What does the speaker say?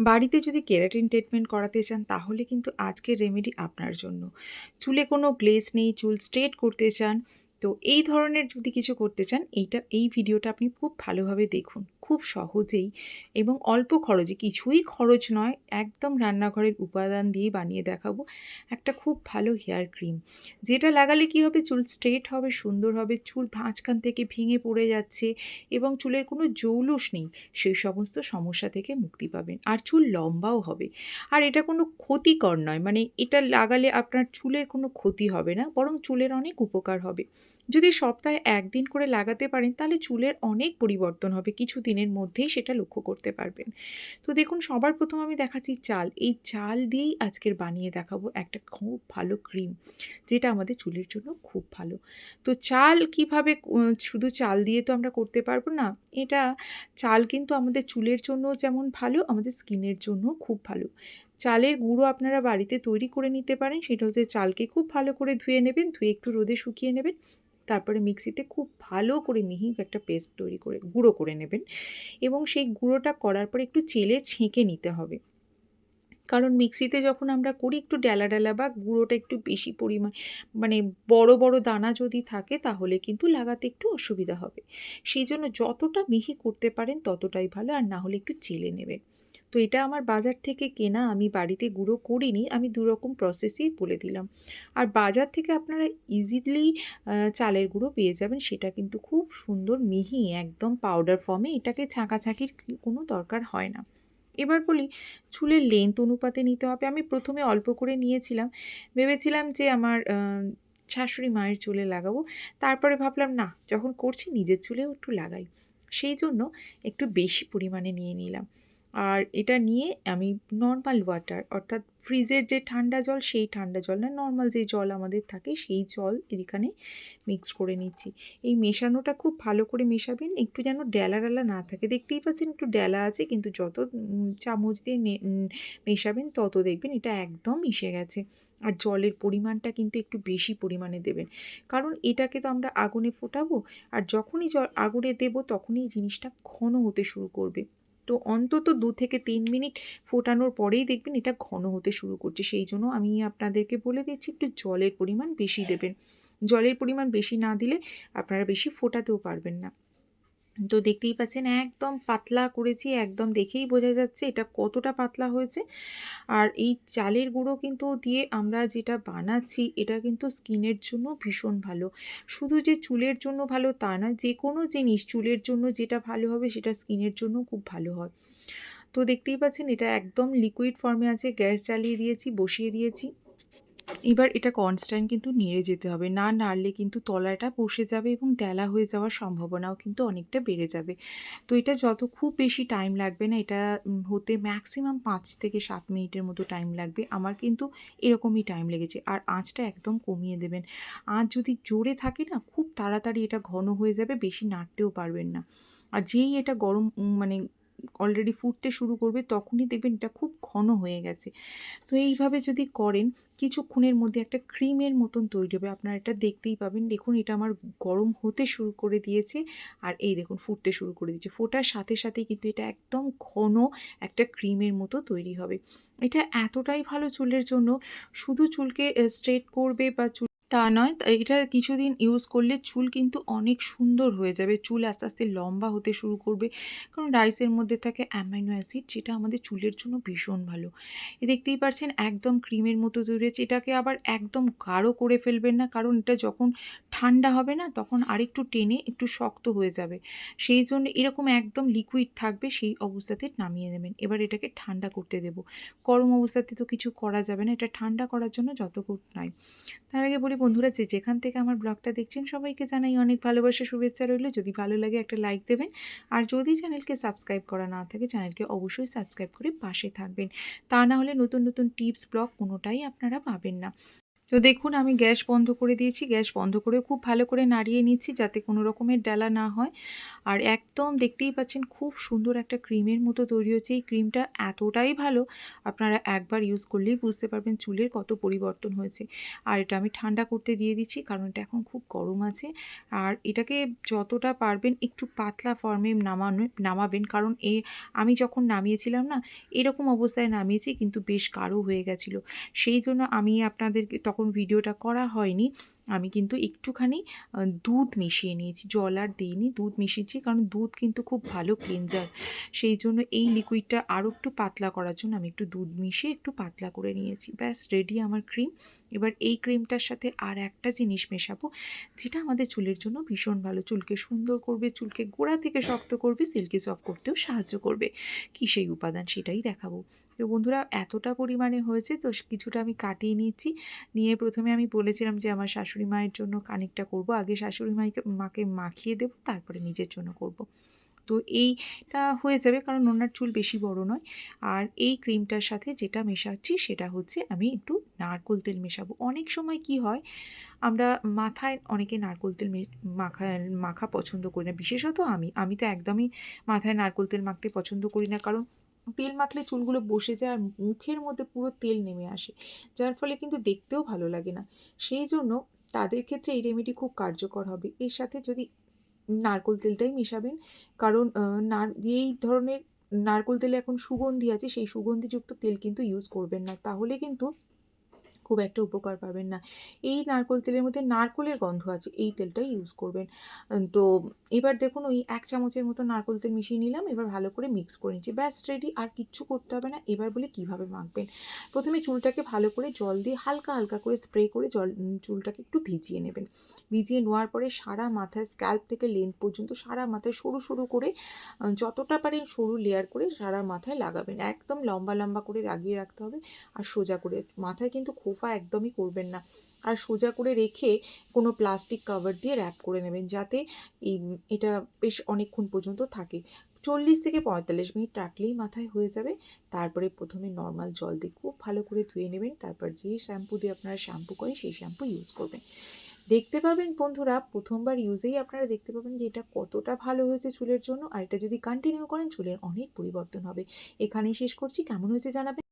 বাড়িতে যদি keratin treatment করাতে চান, তাহলে কিন্তু আজকের রেমেডি আপনার জন্য। চুলে কোনো গ্লেজ নেই, চুল স্ট্রেট করতে চান তো এই ধরনের যদি কিছু করতে চান, এইটা, এই ভিডিওটা আপনি খুব ভালোভাবে দেখুন, খুব সহজেই এবং অল্প খরচে, কিছুই খরচ নয়, একদম রান্নাঘরের উপাদান দিয়ে বানিয়ে দেখাবো একটা খুব ভালো হেয়ার ক্রিম। যেটা লাগালে কি হবে, চুল স্ট্রেট হবে, সুন্দর হবে, চুল মাঝখান থেকে ভেঙে পড়ে যাচ্ছে এবং চুলের কোনো জৌলুস নেই, সেই সমস্ত সমস্যা থেকে মুক্তি পাবেন। আর চুল লম্বাও হবে। আর এটা কোনো ক্ষতিকর নয় মানে এটা লাগালে আপনার চুলের কোনো ক্ষতি হবে না, বরং চুলের অনেক উপকার হবে। যদি সপ্তাহে একদিন করে লাগাতে পারেন, তাহলে চুলের অনেক পরিবর্তন হবে। কিছু দিনের মধ্যেই সেটা লক্ষ্য করতে পারবেন। তো দেখুন, সবার প্রথম আমি দেখাচ্ছি চাল। এই চাল দিয়েই আজকের বানিয়ে দেখাবো একটা খুব ভালো ক্রিম, যেটা আমাদের চুলের জন্য খুব ভালো। তো চাল কীভাবে শুধু চাল দিয়ে তো আমরা করতে পারব না, এটা চাল কিন্তু আমাদের চুলের জন্য যেমন ভালো, আমাদের স্কিনের জন্য খুব ভালো। চালের গুঁড়ো আপনারা বাড়িতে তৈরি করে নিতে পারেন, সেটা হচ্ছে চালকে খুব ভালো করে ধুয়ে নেবেন, ধুয়ে একটু রোদে শুকিয়ে নেবেন। তারপরে মিক্সিতে খুব ভালো করে মিহি একটা পেস্ট তৈরি করে, গুঁড়ো করে নেবেন এবং সেই গুঁড়োটা করার পরে একটু চেলে ছেঁকে নিতে হবে। কারণ মিক্সিতে যখন আমরা করি, একটু ডেলা ডেলা বা গুঁড়োটা একটু বেশি পরিমাণ মানে বড় বড় দানা যদি থাকে, তাহলে কিন্তু লাগাতে একটু অসুবিধা হবে। সেই জন্য যতটা মিহি করতে পারেন, ততটাই ভালো, আর না হলে একটু চেলে নেবেন। তো এটা আমার বাজার থেকে কেনা, আমি বাড়িতে গুঁড়ো করিনি, আমি দুরকম প্রসেসেই বলে দিলাম। আর বাজার থেকে আপনারা ইজিলি চালের গুঁড়ো পেয়ে যাবেন, সেটা কিন্তু খুব সুন্দর মিহি, একদম পাউডার ফর্মে এটাকে ছাঁকাছাঁকির কোনো দরকার হয় না। এবার বলি, চুলের লেন্থ অনুপাতে নিতে হবে। আমি প্রথমে অল্প করে নিয়েছিলাম। ভেবেছিলাম যে আমার শাশুড়ি মায়ের চুলে লাগাবো। তারপরে ভাবলাম, না, যখন করছি নিজের চুলেও একটু লাগাই। সেই জন্য একটু বেশি পরিমাণে নিয়ে নিলাম। আর এটা নিয়ে আমি নর্মাল ওয়াটার অর্থাৎ ফ্রিজের যে ঠান্ডা জল, সেই ঠান্ডা জল না নর্মাল যে জল আমাদের থাকে, সেই জল এখানে মিক্স করে নিচ্ছি। এই মেশানোটা খুব ভালো করে মেশাবেন, একটু যেন ডেলা ডেলা না থাকে। দেখতেই পাচ্ছেন একটু ডেলা আছে, কিন্তু যত চামচ দিয়ে মেশাবেন, তত দেখবেন এটা একদম মিশে গেছে। আর জলের পরিমাণটা কিন্তু একটু বেশি পরিমাণে দেবেন। কারণ এটাকে তো আমরা আগুনে ফোটাবো, আর যখনই জল আগুনে দেবো, তখনই জিনিসটা ঘন হতে শুরু করবে। তো অন্তত দু থেকে তিন মিনিট ফোটানোর পরেই দেখবেন এটা ঘন হতে শুরু করছে। সেই জন্য আমি আপনাদেরকে বলে দিচ্ছি একটু জলের পরিমাণ বেশি দেবেন। জলের পরিমাণ বেশি না দিলে আপনারা বেশি ফোটাতেও পারবেন না। তো দেখতেই পাচ্ছেন একদম পাতলা করেছি, একদম দেখেই বোঝা যাচ্ছে এটা কতটা পাতলা হয়েছে। আর এই চালের গুঁড়ো কিন্তু দিয়ে আমরা যেটা বানাচ্ছি এটা কিন্তু স্কিনের জন্য ভীষণ ভালো। শুধু যে চুলের জন্য ভালো তা নয় যে কোনো জিনিস চুলের জন্য যেটা ভালো হবে সেটা স্কিনের জন্য খুব ভালো হয়। তো দেখতেই পাচ্ছেন এটা একদম লিকুইড ফর্মে আছে, গ্যাস জ্বালিয়ে দিয়েছি, বসিয়ে দিয়েছি। এবার এটা কনস্ট্যান্ট কিন্তু নেড়ে যেতে হবে। না নাড়লে কিন্তু তলাটা বসে যাবে এবং ডেলা হয়ে যাওয়ার সম্ভাবনাও কিন্তু অনেকটা বেড়ে যাবে। তো এটা যত খুব বেশি টাইম লাগবে না, এটা হতে ম্যাক্সিমাম পাঁচ থেকে সাত মিনিটের মতো টাইম লাগবে। আমার কিন্তু এরকমই টাইম লেগেছে। আর আঁচটা একদম কমিয়ে দেবেন। আঁচ যদি জোরে থাকে না, খুব তাড়াতাড়ি এটা ঘন হয়ে যাবে, বেশি নাড়তেও পারবেন না। আর যেই এটা গরম মানে অলরেডি ফুটতে শুরু করবে, তখনই দেখবেন এটা খুব ঘন হয়ে গেছে। তো এইভাবে যদি করেন, কিছুক্ষণের মধ্যে একটা ক্রিমের মতন তৈরি হবে। আপনারা এটা দেখতেই পাবেন। দেখুন, এটা আমার গরম হতে শুরু করে দিয়েছে আর এই দেখুন, ফুটতে শুরু করে দিয়েছে। ফোটার সাথে সাথেই কিন্তু এটা একদম ঘন একটা ক্রিমের মতো তৈরি হবে। এটা এতটাই ভালো চুলের জন্য, শুধু চুলকে স্ট্রেট করবে বা চুল তা নয়। এটা কিছুদিন ইউজ করলে চুল কিন্তু অনেক সুন্দর হয়ে যাবে। চুল আস্তে আস্তে লম্বা হতে শুরু করবে। কারণ রাইসের মধ্যে থাকে অ্যামাইনো অ্যাসিড যেটা আমাদের চুলের জন্য ভীষণ ভালো। এ দেখতেই পাচ্ছেন একদম ক্রিমের মতো তৈরি হয়েছে। এটাকে আবার একদম গাঢ় করে ফেলবেন না, কারণ এটা যখন ঠান্ডা হবে না, তখন আরেকটু টেনে একটু শক্ত হয়ে যাবে। সেই জন্য এরকম একদম লিকুইড থাকবে, সেই অবস্থাতে নামিয়ে নেবেন। এবার এটাকে ঠান্ডা করতে দেব। গরম অবস্থাতে তো কিছু করা যাবে না। এটা ঠান্ডা করার জন্য যতক্ষণ নাই। তার আগে বলি বন্ধুরা যে যেখান থেকে আমার ব্লগটা দেখছেন, সবাইকে জানাই অনেক ভালোবাসা, শুভেচ্ছা রইল। যদি ভালো লাগে একটা লাইক দেবেন। আর যদি চ্যানেলকে সাবস্ক্রাইব করা না থাকে, চ্যানেলকে অবশ্যই সাবস্ক্রাইব করে পাশে থাকবেন। তা না হলে নতুন নতুন টিপস, ব্লগ কোনোটাই আপনারা পাবেন না। তো দেখুন, আমি গ্যাস বন্ধ করে দিয়েছি। গ্যাস বন্ধ করে খুব ভালো করে নাড়িয়ে নিচ্ছি যাতে কোনো রকমের ডালা না হয়। আর একদম দেখতেই পাচ্ছেন, খুব সুন্দর একটা ক্রিমের মতো তৈরি হচ্ছে এই ক্রিমটা এতটাই ভালো, আপনারা একবার ইউজ করলেই বুঝতে পারবেন চুলের কত পরিবর্তন হয়েছে। আর এটা আমি ঠান্ডা করতে দিয়ে দিচ্ছি, কারণ এটা এখন খুব গরম আছে। আর এটাকে যতটা পারবেন একটু পাতলা ফর্মে নামানো, নামাবেন। কারণ এ, আমি যখন নামিয়েছিলাম না, এরকম অবস্থায় নামিয়েছি, কিন্তু বেশ গাঢ় হয়ে গেছিল। সেই জন্য আমি আপনাদেরকে তখন ভিডিওটা করা হয়নি। আমি কিন্তু একটুখানি দুধ মিশিয়ে নিয়েছি। জল আর দিইনি, দুধ মিশিয়েছি কারণ দুধ কিন্তু খুব ভালো ক্লিনজার সেই জন্য এই লিকুইডটা আরও একটু পাতলা করার জন্য আমি একটু দুধ মিশিয়ে একটু পাতলা করে নিয়েছি। ব্যাস রেডি আমার ক্রিম এবার এই ক্রিমটার সাথে আর একটা জিনিস মেশাবো, যেটা আমাদের চুলের জন্য ভীষণ ভালো। চুলকে সুন্দর করবে, চুলকে গোড়া থেকে শক্ত করবে সিল্কি সফট করতেও সাহায্য করবে। কী সেই উপাদান সেটাই দেখাবো। তো বন্ধুরা, এতটা পরিমাণে হয়েছে, তো কিছুটা আমি কাটিয়ে নিয়েছি। নিয়ে প্রথমে আমি বলেছিলাম যে আমার শাশুড়ি মায়ের জন্য খানিকটা করব। আগে শাশুড়ি মাকে মাকে মাখিয়ে দেবো, তারপরে নিজের জন্য করব। তো এইটা হয়ে যাবে, কারণ ওনার চুল বেশি বড় নয়। আর এই ক্রিমটার সাথে যেটা মেশাচ্ছি সেটা হচ্ছে আমি একটু নারকোল তেল মেশাবো। অনেক সময় কি হয়, আমরা মাথায় অনেকে নারকোল তেল মাখা মাখা পছন্দ করি না। বিশেষত আমি। আমি তো একদমই মাথায় নারকোল তেল মাখতে পছন্দ করি না, কারণ তেল মাখলে চুলগুলো বসে যায় আর মুখের মধ্যে পুরো তেল নেমে আসে। যার ফলে কিন্তু দেখতেও ভালো লাগে না। সেই জন্য তাদের ক্ষেত্রে এই রেমেডি খুব কার্যকর হবে। এর সাথে যদি নারকোল তেলটাই মেশাবেন, কারণ এই নার, যেই ধরনের নারকোল তেলে এখন সুগন্ধি আছে, সেই সুগন্ধিযুক্ত তেল কিন্তু ইউজ করবেন না। তাহলে কিন্তু খুব একটা উপকার পাবেন না। এই নারকোল তেলের মধ্যে নারকোলের গন্ধ আছে, এই তেলটাই ইউজ করবেন। তো এবার দেখুন ওই এক চামচের মতো নারকোল তেল মিশিয়ে নিলাম, এবার ভালো করে মিক্স করে নিচ্ছি। ব্যাস রেডি আর কিচ্ছু করতে হবে না। এবার বলে কীভাবে মাখবেন? প্রথমে চুলটাকে ভালো করে জল দিয়ে হালকা হালকা করে স্প্রে করে জল চুলটাকে একটু ভিজিয়ে নেবেন। ভিজিয়ে নেওয়ার পরে সারা মাথায় স্ক্যাল্প থেকে লেন্থ পর্যন্ত সারা মাথায় সরু সরু করে যতটা পারেন সরু লেয়ার করে সারা মাথায় লাগাবেন। একদম লম্বা লম্বা করে লাগিয়ে রাখতে হবে, আর সোজা করে। মাথায় কিন্তু খোফা একদমই করবেন না। আর সোজা করে রেখে কোনো প্লাস্টিক কভার দিয়ে র্যাপ করে নেবেন যাতে এই এটা বেশ অনেকক্ষণ পর্যন্ত থাকে। চল্লিশ থেকে পঁয়তাল্লিশ মিনিট রাখলেই মাথায় হয়ে যাবে। তারপরে প্রথমে নর্মাল জল দিয়ে খুব ভালো করে ধুয়ে নেবেন। তারপর যে শ্যাম্পু দিয়ে আপনারা শ্যাম্পু করেন, সেই শ্যাম্পু ইউজ করবেন। দেখতে পাবেন বন্ধুরা, প্রথমবার ইউজেই আপনারা দেখতে পাবেন যে এটা কতটা ভালো হয়েছে চুলের জন্য। আর এটা যদি কন্টিনিউ করেন, চুলের অনেক পরিবর্তন হবে। এখানেই শেষ করছি। কেমন হয়েছে জানাবেন?